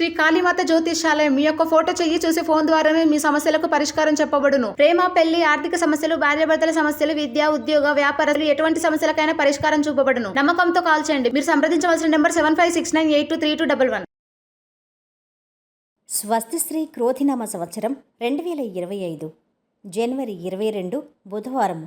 శ్రీ కాళీమాత జ్యోతిషాలయం మీ యొక్క ఫోటో చెయ్యి చూసి ఫోన్ ద్వారానే మీ సమస్యలకు పరిష్కారం చెప్పబడును. ప్రేమ పెళ్ళి ఆర్థిక సమస్యలు భార్యాభర్తల సమస్యలు విద్య ఉద్యోగ వ్యాపారాలు ఎటువంటి సమస్యలకైనా పరిష్కారం చూపబడును. నమ్మకంతో కాల్ చేయండి. మీరు సంప్రదించవలసిన number seven five six nine eight two three two double one. స్వస్తిశ్రీ క్రోధినామ సంవత్సరం రెండు వేల ఇరవై ఐదు జనవరి ఇరవై రెండు బుధవారం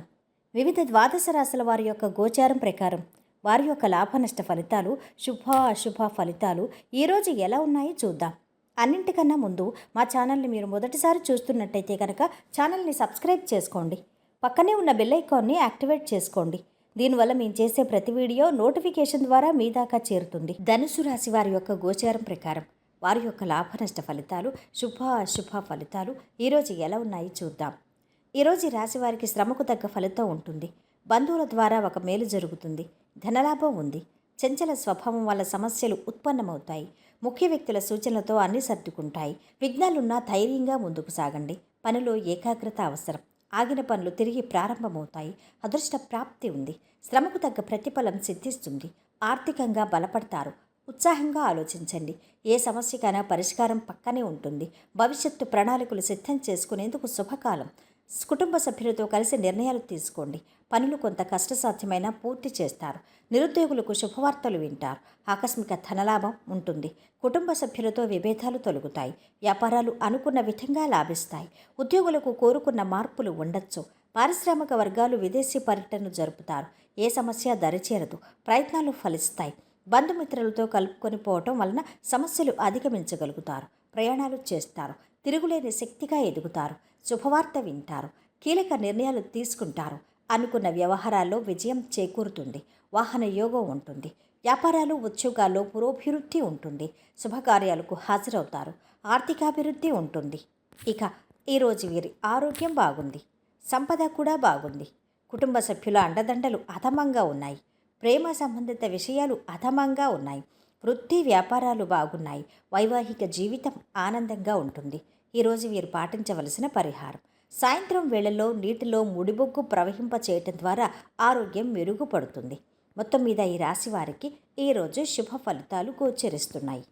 వివిధ ద్వాదశ రాశుల వారి యొక్క గోచారం ప్రకారం వారి యొక్క లాభనష్ట ఫలితాలు శుభ అశుభ ఫలితాలు ఈరోజు ఎలా ఉన్నాయో చూద్దాం. అన్నింటికన్నా ముందు మా ఛానల్ని మీరు మొదటిసారి చూస్తున్నట్టయితే కనుక ఛానల్ని సబ్స్క్రైబ్ చేసుకోండి. పక్కనే ఉన్న బెల్ ఐకాన్ని యాక్టివేట్ చేసుకోండి. దీనివల్ల మేము చేసే ప్రతి వీడియో నోటిఫికేషన్ ద్వారా మీ దాకా చేరుతుంది. ధనుసు రాశి వారి యొక్క గోచారం ప్రకారం వారి యొక్క లాభనష్ట ఫలితాలు శుభ అశుభ ఫలితాలు ఈరోజు ఎలా ఉన్నాయి చూద్దాం. ఈరోజు ఈ రాశి వారికి శ్రమకు తగ్గ ఫలితం ఉంటుంది. బంధువుల ద్వారా ఒక మేలు జరుగుతుంది. ధనలాభం ఉంది. చంచల స్వభావం వల్ల సమస్యలు ఉత్పన్నమవుతాయి. ముఖ్య వ్యక్తుల సూచనలతో అన్ని సర్దుకుంటాయి. విఘ్నాలున్నా ధైర్యంగా ముందుకు సాగండి. పనిలో ఏకాగ్రత అవసరం. ఆగిన పనులు తిరిగి ప్రారంభమవుతాయి. అదృష్ట ప్రాప్తి ఉంది. శ్రమకు తగ్గ ప్రతిఫలం సిద్ధిస్తుంది. ఆర్థికంగా బలపడతారు. ఉత్సాహంగా ఆలోచించండి. ఏ సమస్యకైనా పరిష్కారం పక్కనే ఉంటుంది. భవిష్యత్తు ప్రణాళికలు సిద్ధం చేసుకునేందుకు శుభకాలం. కుటుంబ సభ్యులతో కలిసి నిర్ణయాలు తీసుకోండి. పనులు కొంత కష్టసాధ్యమైన పూర్తి చేస్తారు. నిరుద్యోగులకు శుభవార్తలు వింటారు. ఆకస్మిక ధనలాభం ఉంటుంది. కుటుంబ సభ్యులతో విభేదాలు తొలగుతాయి. వ్యాపారాలు అనుకున్న విధంగా లాభిస్తాయి. ఉద్యోగులకు కోరుకున్న మార్పులు ఉండొచ్చు. పారిశ్రామిక వర్గాలు విదేశీ పర్యటనలు జరుపుతారు. ఏ సమస్య దరిచేరదు. ప్రయత్నాలు ఫలిస్తాయి. బంధుమిత్రులతో కలుపుకొని పోవటం వలన సమస్యలు అధిగమించగలుగుతారు. ప్రయాణాలు చేస్తారు. తిరుగులేని శక్తిగా ఎదుగుతారు. శుభవార్త వింటారు. కీలక నిర్ణయాలు తీసుకుంటారు అనుకున్న వ్యవహారాల్లో విజయం చేకూరుతుంది. వాహన యోగం ఉంటుంది. వ్యాపారాలు ఉద్యోగాల్లో పురోభివృద్ధి ఉంటుంది. శుభకార్యాలకు హాజరవుతారు. ఆర్థికాభివృద్ధి ఉంటుంది. ఇక ఈరోజు వీరి ఆరోగ్యం బాగుంది. సంపద కూడా బాగుంది. కుటుంబ సభ్యుల అండదండలు అధమంగా ఉన్నాయి. ప్రేమ సంబంధిత విషయాలు అధమంగా ఉన్నాయి. వృత్తి వ్యాపారాలు బాగున్నాయి. వైవాహిక జీవితం ఆనందంగా ఉంటుంది. ఈరోజు వీరు పాటించవలసిన పరిహారం. సాయంత్రం వేళలో నీటిలో ముడిబొగ్గు ప్రవహింప చేయటం ద్వారా ఆరోగ్యం మెరుగుపడుతుంది. మొత్తం మీద ఈ రాశి వారికి ఈరోజు శుభ ఫలితాలు గోచరిస్తున్నాయి.